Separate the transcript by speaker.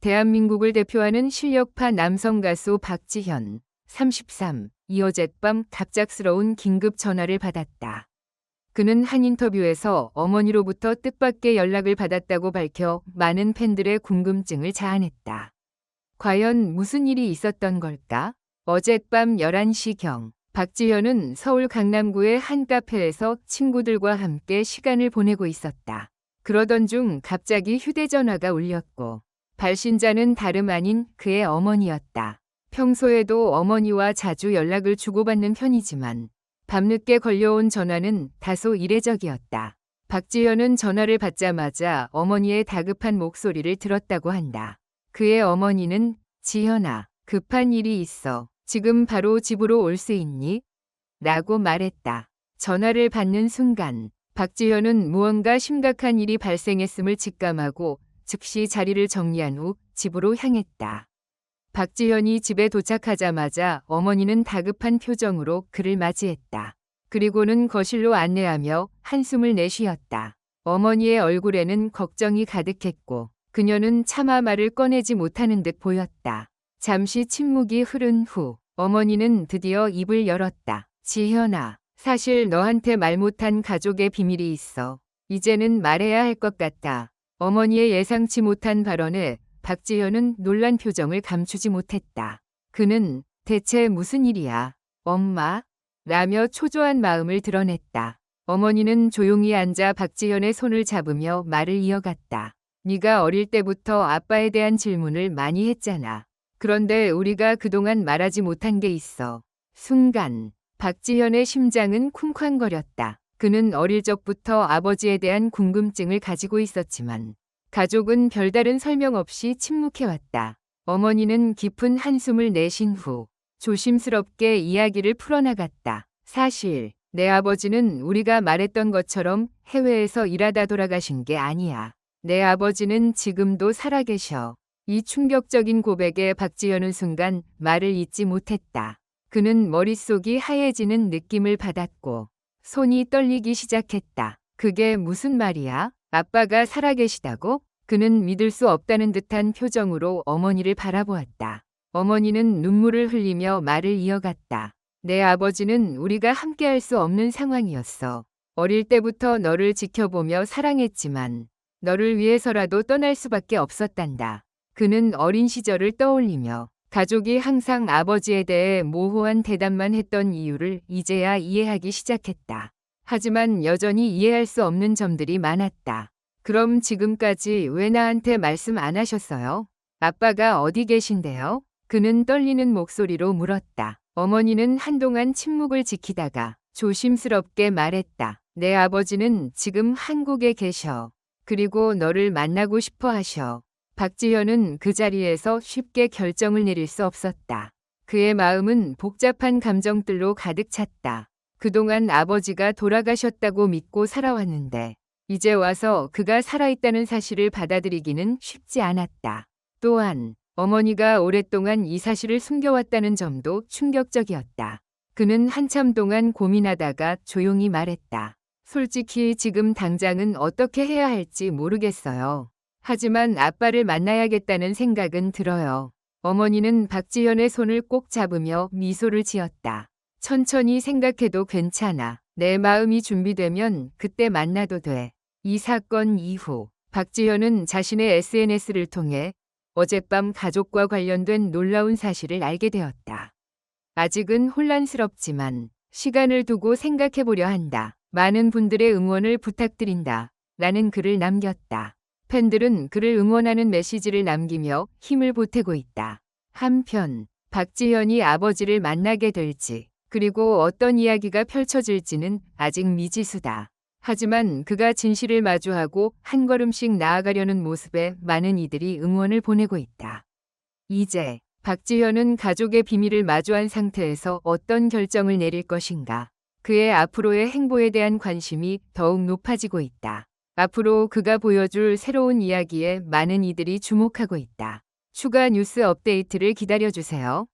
Speaker 1: 대한민국을 대표하는 실력파 남성 가수 박지현, 33, 이 어젯밤 갑작스러운 긴급 전화를 받았다. 그는 한 인터뷰에서 어머니로부터 뜻밖의 연락을 받았다고 밝혀 많은 팬들의 궁금증을 자아냈다. 과연 무슨 일이 있었던 걸까? 어젯밤 11시경, 박지현은 서울 강남구의 한 카페에서 친구들과 함께 시간을 보내고 있었다. 그러던 중 갑자기 휴대전화가 울렸고, 발신자는 다름 아닌 그의 어머니였다. 평소에도 어머니와 자주 연락을 주고받는 편이지만 밤늦게 걸려온 전화는 다소 이례적이었다. 박지현은 전화를 받자마자 어머니의 다급한 목소리를 들었다고 한다. 그의 어머니는 지현아, 급한 일이 있어. 지금 바로 집으로 올 수 있니? 라고 말했다. 전화를 받는 순간 박지현은 무언가 심각한 일이 발생했음을 직감하고 즉시 자리를 정리한 후 집으로 향했다. 박지현이 집에 도착하자마자 어머니는 다급한 표정으로 그를 맞이했다. 그리고는 거실로 안내하며 한숨을 내쉬었다. 어머니의 얼굴에는 걱정이 가득했고 그녀는 차마 말을 꺼내지 못하는 듯 보였다. 잠시 침묵이 흐른 후 어머니는 드디어 입을 열었다. 지현아, 사실 너한테 말 못한 가족의 비밀이 있어. 이제는 말해야 할 것 같다. 어머니의 예상치 못한 발언에 박지현은 놀란 표정을 감추지 못했다. 그는 대체 무슨 일이야? 엄마? 라며 초조한 마음을 드러냈다. 어머니는 조용히 앉아 박지현의 손을 잡으며 말을 이어갔다. 네가 어릴 때부터 아빠에 대한 질문을 많이 했잖아. 그런데 우리가 그동안 말하지 못한 게 있어. 순간 박지현의 심장은 쿵쾅거렸다. 그는 어릴 적부터 아버지에 대한 궁금증을 가지고 있었지만 가족은 별다른 설명 없이 침묵해왔다. 어머니는 깊은 한숨을 내쉰 후 조심스럽게 이야기를 풀어나갔다. 사실 내 아버지는 우리가 말했던 것처럼 해외에서 일하다 돌아가신 게 아니야. 내 아버지는 지금도 살아계셔. 이 충격적인 고백에 박지현은 순간 말을 잇지 못했다. 그는 머릿속이 하얘지는 느낌을 받았고 손이 떨리기 시작했다. 그게 무슨 말이야? 아빠가 살아계시다고? 그는 믿을 수 없다는 듯한 표정으로 어머니를 바라보았다. 어머니는 눈물을 흘리며 말을 이어갔다. 내 아버지는 우리가 함께할 수 없는 상황이었어. 어릴 때부터 너를 지켜보며 사랑했지만 너를 위해서라도 떠날 수밖에 없었단다. 그는 어린 시절을 떠올리며 가족이 항상 아버지에 대해 모호한 대답만 했던 이유를 이제야 이해하기 시작했다. 하지만 여전히 이해할 수 없는 점들이 많았다. 그럼 지금까지 왜 나한테 말씀 안 하셨어요? 아빠가 어디 계신데요? 그는 떨리는 목소리로 물었다. 어머니는 한동안 침묵을 지키다가 조심스럽게 말했다. 내 아버지는 지금 한국에 계셔. 그리고 너를 만나고 싶어 하셔. 박지현은 그 자리에서 쉽게 결정을 내릴 수 없었다. 그의 마음은 복잡한 감정들로 가득 찼다. 그동안 아버지가 돌아가셨다고 믿고 살아왔는데 이제 와서 그가 살아있다는 사실을 받아들이기는 쉽지 않았다. 또한 어머니가 오랫동안 이 사실을 숨겨왔다는 점도 충격적이었다. 그는 한참 동안 고민하다가 조용히 말했다. 솔직히 지금 당장은 어떻게 해야 할지 모르겠어요. 하지만 아빠를 만나야겠다는 생각은 들어요. 어머니는 박지현의 손을 꼭 잡으며 미소를 지었다. 천천히 생각해도 괜찮아. 내 마음이 준비되면 그때 만나도 돼. 이 사건 이후 박지현은 자신의 SNS를 통해 어젯밤 가족과 관련된 놀라운 사실을 알게 되었다. 아직은 혼란스럽지만 시간을 두고 생각해 보려 한다. 많은 분들의 응원을 부탁드린다. 라는 글을 남겼다. 팬들은 그를 응원하는 메시지를 남기며 힘을 보태고 있다. 한편 박지현이 아버지를 만나게 될지 그리고 어떤 이야기가 펼쳐질지는 아직 미지수다. 하지만 그가 진실을 마주하고 한 걸음씩 나아가려는 모습에 많은 이들이 응원을 보내고 있다. 이제 박지현은 가족의 비밀을 마주한 상태에서 어떤 결정을 내릴 것인가. 그의 앞으로의 행보에 대한 관심이 더욱 높아지고 있다. 앞으로 그가 보여줄 새로운 이야기에 많은 이들이 주목하고 있다. 추가 뉴스 업데이트를 기다려주세요.